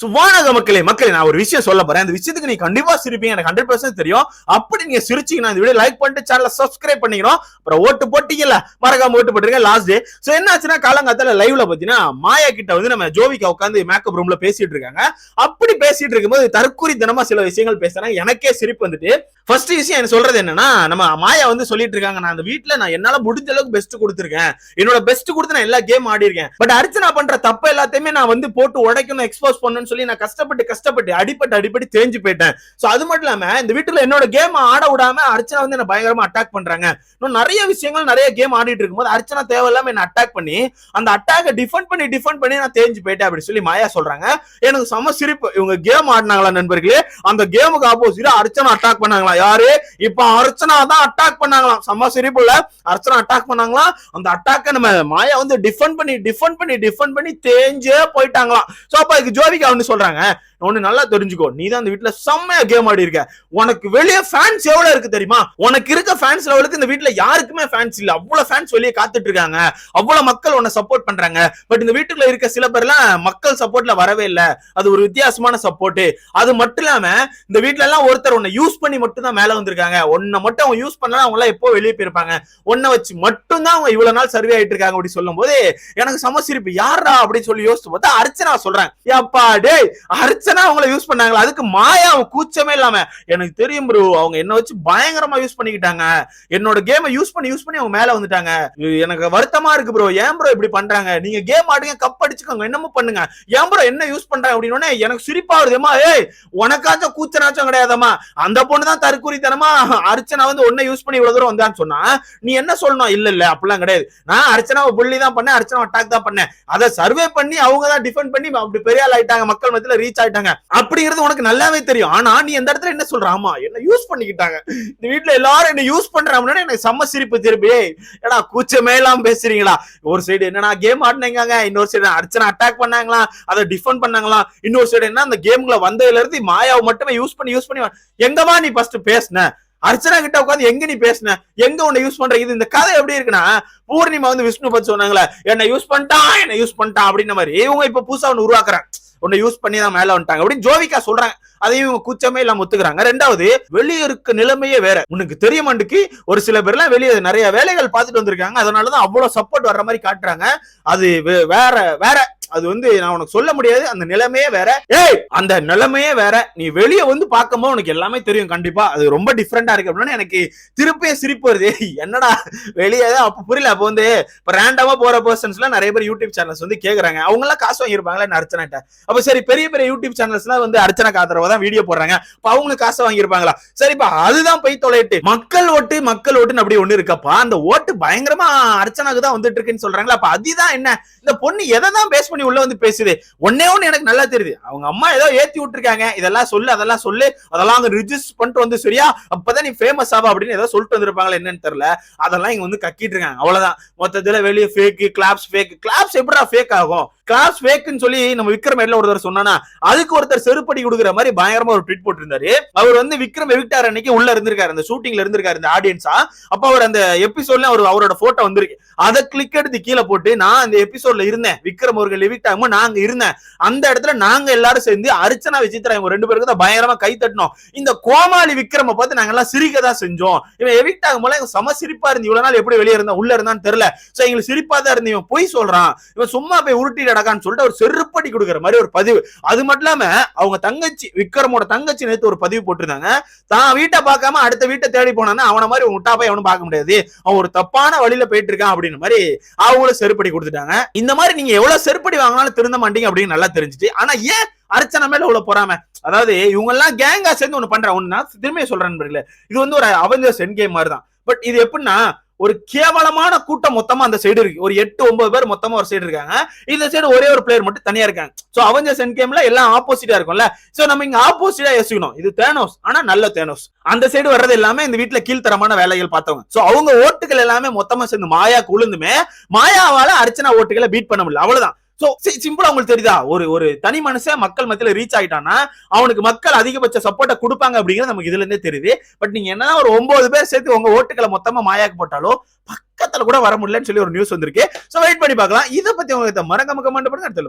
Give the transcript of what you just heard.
சுவானக மக்களே மக்களே நான் ஒரு விஷயம் சொல்ல போறேன். அந்த விஷயத்துக்கு நீ கண்டிப்பா சிரிப்பீங்க. எனக்கு ஹண்ட்ரட் பர்சன்ட் தெரியும். அப்படி நீங்க சிரிச்சீங்கன்னா இந்த வீடியோ லைக் பண்ணிட்டு சேனல சப்ஸ்கிரைப் பண்ணிக்கிறோம் அப்புறம் ஓட்டு போட்டீங்கல்ல மறக்காம ஓட்டு போட்டுருங்க லாஸ்ட் டே சோ என்ன ஆச்சுன்னா காலங்காத்தால லைவ்ல பாத்தீங்கன்னா மாயா கிட்ட வந்து நம்ம ஜோவிகா உட்காந்து மேக்கப் ரூம்ல பேசிட்டு இருக்காங்க. அப்படி பேசிட்டு இருக்கும்போது தற்கூரி தினமா சில விஷயங்கள் பேசுறாங்க. எனக்கே சிரிப்பு வந்துட்டு. ஃபர்ஸ்ட் விஷயம் என்ன சொல்றது என்னன்னா நம்ம மாயா வந்து சொல்லிட்டு இருக்காங்க. நான் அந்த வீட்ல நான் என்னால முடிஞ்ச அளவுக்கு பெஸ்ட் கொடுத்துருக்கேன். என்னோட பெஸ்ட் கொடுத்து நான் எல்லா கேம் ஆடி இருக்கேன். பட் அர்ச்சனா பண்ற தப்ப எல்லாத்தையுமே நான் வந்து போட்டு உடைக்கணும் எக்ஸ்போஸ் பண்ணணும் பண்ணணும்னு சொல்லி நான் கஷ்டப்பட்டு கஷ்டப்பட்டு அடிப்பட்டு அடிப்பட்டு தேஞ்சு போயிட்டேன். சோ அது மட்டும் இல்லாம இந்த வீட்டுல என்னோட கேம் ஆட விடாம அர்ச்சனா வந்து என்ன பயங்கரமா அட்டாக் பண்றாங்க. இன்னும் நிறைய விஷயங்கள் நிறைய கேம் ஆடிட்டு இருக்கும்போது அர்ச்சனா தேவையில்லாம என்ன அட்டாக் பண்ணி அந்த அட்டாக்கை டிஃபெண்ட் பண்ணி டிஃபெண்ட் பண்ணி நான் தேஞ்சு போயிட்டேன் அப்படின்னு சொல்லி மாயா சொல்றாங்க. எனக்கு செம சிரிப்பு. இவங்க கேம் ஆடினாங்களா நண்பர்களே? அந்த கேமுக்கு ஆப்போசிட் அர்ச்சனா அட்டாக் பண்ணாங்களா? யாரு? இப்ப அர்ச்சனா தான் அட்டாக் பண்ணாங்களாம். செம்ம சிரிப்பு இல்ல. அர்ச்சனா அட்டாக் பண்ணாங்களாம். அந்த அட்டாக்க நம்ம மாயா வந்து டிஃபெண்ட் பண்ணி டிஃபெண்ட் பண்ணி டிஃபெண்ட் பண்ணி தேஞ்சே போயிட்டாங்களாம். சோ அப்ப இதுக்கு ஜோவிகா சொல்றாங்க. ஒண்ணு நல்லா தெரிஞ்சுக்கோ. நீ தான் இந்த வீட்டுல செம்மையா கேம் ஆடி இருக்க. உனக்கு வெளியே ஃபேன்ஸ் எவ்வளவு இருக்கு தெரியுமா? உனக்கு இருக்க ஃபேன்ஸ் லெவலுக்கு இந்த வீட்ல யாருக்குமே ஃபேன்ஸ் இல்ல. அவ்வளவு ஃபேன்ஸ் வெளியே காத்துட்டு இருக்காங்க. அவ்வளவு மக்கள் உன்னை சப்போர்ட் பண்றாங்க. பட் இந்த வீட்டுக்குள்ள இருக்க சில பேர்லாம் மக்கள் சப்போர்ட்ல வரவே இல்ல. அது ஒரு வித்தியாசமான சப்போர்ட் அது மட்டும் இல்லாம இந்த வீட்டுல எல்லாம் ஒருத்தர் உன்னை யூஸ் பண்ணி மட்டும் தான் மேல வந்திருக்காங்க. உன்னை மட்டும் அவங்க யூஸ் பண்ணலாம் அவங்க எல்லாம் எப்போ வெளியே போயிருப்பாங்க? உன்னை வச்சு மட்டும் தான் அவங்க இவ்வளவு நாள் சர்வே ஆயிட்டு இருக்காங்க அப்படி சொல்லும் போது எனக்கு சம சிரிப்பு யாரா அப்படின்னு சொல்லி யோசிச்சு பார்த்தா அர்ச்சனா சொல்றேன் ஏப்பா டேய் அர்ச்சனா அவங்கள யூஸ் பண்ணாங்களா அதுக்கு மாயா அவன் கூச்சமே இல்லாம எனக்கு தெரியும் ப்ரோ அவங்க என்ன வச்சு பயங்கரமா யூஸ் பண்ணிக்கிட்டாங்க. என்னோட கேமை யூஸ் பண்ணி யூஸ் பண்ணி அவங்க மேல வந்துட்டாங்க. எனக்கு வருத்தமா இருக்கு ப்ரோ ஏன் ப்ரோ இப்படி பண்றாங்க? நீங்க கேம் ஆடுங்க கப் அடிச்சுக்கோங்க என்னமோ பண்ணுங்க. ஏன் ப்ரோ என்ன யூஸ் பண்றாங்க அப்படின்னு எனக்கு சிரிப்பா வருதுமா ஏய் உனக்காச்சும் கூச்சனாச்சும் கிடையாதம்மா. அந்த பொண்ணு தான் தற்கூரித்தனமா அர்ச்சனா வந்து உன்னை யூஸ் பண்ணி இவ்வளவு தூரம் வந்தான்னு சொன்னா நீ என்ன சொல்லணும்? இல்ல இல்ல அப்படிலாம் கிடையாது. நான் அர்ச்சனாவை புள்ளி தான் பண்ணேன் அர்ச்சனா அட்டாக் தான் பண்ணேன். அதை சர்வே பண்ணி அவங்க தான் டிஃபெண்ட் பண்ணி அப்படி பெரிய ஆள் ஆயிட்டாங்க மக்கள் மத்தியில ரீச் ஆயிட்டாங்க. அப்படிங்கிறது உனக்கு நல்லாவே தெரியும். ஆனா நீ எந்த இடத்துல என்ன சொல்ற? ஆமா என்ன யூஸ் பண்ணிக்கிட்டாங்க. இந்த வீட்டுல எல்லாரும் என்ன யூஸ் பண்றாங்க எனக்கு செம்ம சிரிப்பு திருப்பி ஏடா கூச்சமே எல்லாம் பேசுறீங்களா? ஒரு சைடு என்னன்னா கேம் ஆடினாங்க இன்னொரு சைடு அர்ச்சனை அட்டாக் பண்ணாங்களா? அதை டிஃபெண்ட் பண்ணாங்களா? இன்னொரு சைடு என்ன அந்த கேம்ல வந்ததுல இருந்து மாயாவை மட்டுமே யூஸ் பண்ணி யூஸ் பண்ணி எங்கம்மா நீ ஃபர்ஸ்ட் பேசுன? அர்ச்சனா கிட்ட உட்காந்து எங்க நீ பேசுன? எங்க உன்னை யூஸ் பண்ற? இது இந்த கதை எப்படி இருக்குன்னா பூர்ணிமா வந்து விஷ்ணு பத்தி சொன்னாங்களே என்ன யூஸ் பண்ணிட்டான் என்ன யூஸ் பண்ணிட்டான் அப்படின்ன மாதிரி. இவங்க இப்ப புதுசா ஒன்னு உருவாக்குறேன் உன்னை யூஸ் பண்ணி தான் மேல வந்துட்டாங்க. அப்படின்னு ஜோவிகா சொல்றாங்க. அதையும் இவங்க கூச்சமே இல்லாம ஒத்துக்கிறாங்க. ரெண்டாவது வெளியே இருக்க நிலைமையே வேற. உனக்கு தெரிய மாட்டுக்கு ஒரு சில பேர்லாம் வெளியே நிறைய வேலைகள் பார்த்துட்டு வந்திருக்காங்க. அதனாலதான் அவ்வளவு சப்போர்ட் வர்ற மாதிரி காட்டுறாங்க. அது வே- வேற வேற அது வந்து நான் உனக்கு சொல்ல முடியாது. அந்த நிலைமையே வேற. ஏய் அந்த நிலைமையே வேற. நீ வெளியே வந்து பார்க்கும்போது உனக்கு எல்லாமே தெரியும் கண்டிப்பா. அது ரொம்ப டிஃப்ரெண்டா இருக்கு அப்படின்னா எனக்கு திருப்பியே சிரிப்பு வருது. என்னடா? வெளியே தான் அப்ப புரியல. அப்போ வந்து இப்ப ரேண்டமா போற பர்சன்ஸ்லாம் நிறைய பேர் யூடியூப் சேனல்ஸ் வந்து கேக்குறாங்க. அவங்க எல்லாம் காசு வாங்கியிருப்பாங்களே நான் அர்ச்சனாட்ட அப்ப சரி பெரிய பெரிய யூடியூப் சேனல்ஸ் எல்லாம் வந்து அர்ச்சனா ஆதரவா தான் வீடியோ போடுறாங்க. அப்ப அவங்களுக்கு காசு வாங்கியிருப்பாங்களா? சரிப்பா அதுதான் போய் தொலைட்டு. மக்கள் ஓட்டு மக்கள் ஓட்டுன்னு அப்படி ஒண்ணு இருக்கப்பா அந்த ஓட்டு பயங்கரமா அர்ச்சனாக்கு தான் வந்துட்டு இருக்குன்னு சொல்றாங்களா அப்ப அதுதான் என்ன? இந்த பொண்ணு எதை தான் பேஸ் பண்ணி உள்ள வந்து பேசுது. ஒன்னே ஒண்ணு எனக்கு நல்லா தெரியுது. அவங்க அம்மா ஏதோ ஏத்தி விட்டுருக்காங்க. இதெல்லாம் சொல்லு அதெல்லாம் சொல்லு. அதெல்லாம் அங்க ரிஜிஸ்டர் பண்ணிட்டு வந்து சரியா? அப்பதான் நீ ஃபேமஸ் ஆவா அப்படின்னு ஏதோ சொல்லிட்டு வந்திருப்பாங்களா என்னன்னு தெரியல. அதெல்லாம் இங்க வந்து கக்கிட்டு இருக்காங்க. அவ்வளவுதான். மொத்தத்துல வெளியே ஃபேக் கிளாப்ஸ் ஃபேக் கிளாப்ஸ் எப்படா ஃபேக் ஆகும்? கிளாஸ் ஃபேக்குன்னு சொல்லி நம்ம விக்ரம் எல்லாம் ஒருத்தர் சொன்னானா அதுக்கு ஒருத்தர் செருப்படி கொடுக்குற மாதிரி பயங்கரமா ஒரு ட்வீட் போட்டிருந்தாரு. அவர் வந்து விக்ரம் எவிக்டார் அன்னைக்கு உள்ள இருந்திருக்காரு அந்த ஷூட்டிங்ல இருந்திருக்காரு இந்த ஆடியன்ஸா அப்ப அவர் அந்த எபிசோட்ல அவர் அவரோட போட்டோ வந்திருக்கு. அதை கிளிக் எடுத்து கீழே போட்டு நான் அந்த எபிசோட்ல இருந்தேன். விக்ரம் அவர்கள் எவிக்ட் ஆகும் நாங்க இருந்தேன். அந்த இடத்துல நாங்க எல்லாரும் சேர்ந்து அர்ச்சனா விசித்ரா இவங்க ரெண்டு பேருக்கு தான் பயங்கரமா கை தட்டினோம். இந்த கோமாளி விக்ரம பார்த்து நாங்க எல்லாம் சிரிக்க தான் செஞ்சோம். இவன் எவிக்ட் ஆகும் போல எங்க சம சிரிப்பா இருந்து இவ்வளவு நாள் எப்படி வெளியே இருந்தா உள்ள இருந்தான்னு தெரியல. சோ எங்களுக்கு சிரிப்பா தான் இருந்து இவன் பொய் சொல்றான். இவன் சும்மா போய் உருட்டி நடக்கான்னு சொல்லிட்டு அவர் செருப்படி கொடுக்குற மாதிரி ஒரு பதிவு. அது மட்டும் இல்லாம அவங்க தங்கச்சி விக்ரமோட தங்கச்சி நேத்து ஒரு பதிவு போட்டிருந்தாங்க. தான் வீட்டை பார்க்காம அடுத்த வீட்டை தேடி போனான்னா அவன மாதிரி முட்டாப்பா எவனும் பார்க்க முடியாது. அவன் ஒரு தப்பான வழியில போயிட்டு இருக்கான் அப்படின்னு மாதிரி அவங்களும் செருப்படி கொடுத்துட்டாங்க. இந்த மாதிரி நீங்க எவ்வளவு செருப்படி வாங்கினாலும் திருந்த மாட்டீங்க அப்படின்னு நல்லா தெரிஞ்சுட்டு ஆனா ஏன் அர்ச்சனை மேல இவ்வளவு பொறாம? அதாவது இவங்க எல்லாம் கேங்கா சேர்ந்து ஒண்ணு பண்ற ஒண்ணு நான் திரும்பியும் சொல்றேன் இது வந்து ஒரு அவெஞ்சர்ஸ் என் கேம் மாதிரி தான். பட் இது எப்படின்னா ஒரு கேவலமான கூட்டம் மொத்தமா அந்த சைடு இருக்கு. ஒரு எட்டு ஒன்பது பேர் மொத்தமா ஒரு சைடு இருக்காங்க. இந்த சைடு ஒரே ஒரு பிளேயர் மட்டும் தனியா இருக்காங்க. சோ அவெஞ்சர்ஸ் என் கேம்ல எல்லாம் ஆப்போசிட்டா இருக்கும்ல. சோ நம்ம இங்க ஆப்போசிட்டா யோசிக்கணும். இது தேனோஸ் ஆனா நல்ல தேனோஸ் அந்த சைடு வர்றது எல்லாமே இந்த வீட்டுல கீழ்த்தரமான வேலைகள் பார்த்தவங்க. சோ அவங்க ஓட்டுகள் எல்லாமே மொத்தமா சேர்ந்து மாயா குழுந்துமே மாயாவால அர்ச்சனா ஓட்டுகளை பீட் பண்ண முடியல. அவ்வளவுதான். சோ சிம்பிளா உங்களுக்கு தெரியுதா? ஒரு ஒரு தனி மனுஷன் மக்கள் மத்தியில ரீச் ஆயிட்டான்னா அவனுக்கு மக்கள் அதிகபட்ச சப்போர்ட்டை கொடுப்பாங்க அப்படிங்கிறது நமக்கு இதுல இருந்தே தெரியுது. பட் நீங்க என்னதான் ஒரு ஒன்பது பேர் சேர்த்து உங்க ஓட்டுகளை மொத்தமா மாயாக்கு போட்டாலும் பக்கத்துல கூட வர முடியலன்னு சொல்லி ஒரு நியூஸ் வந்திருக்கு. சோ வெயிட் பண்ணி பார்க்கலாம். இதை பத்தி உங்களுக்கு மறக்காம கமெண்ட் பண்ணுங்க. அடுத்த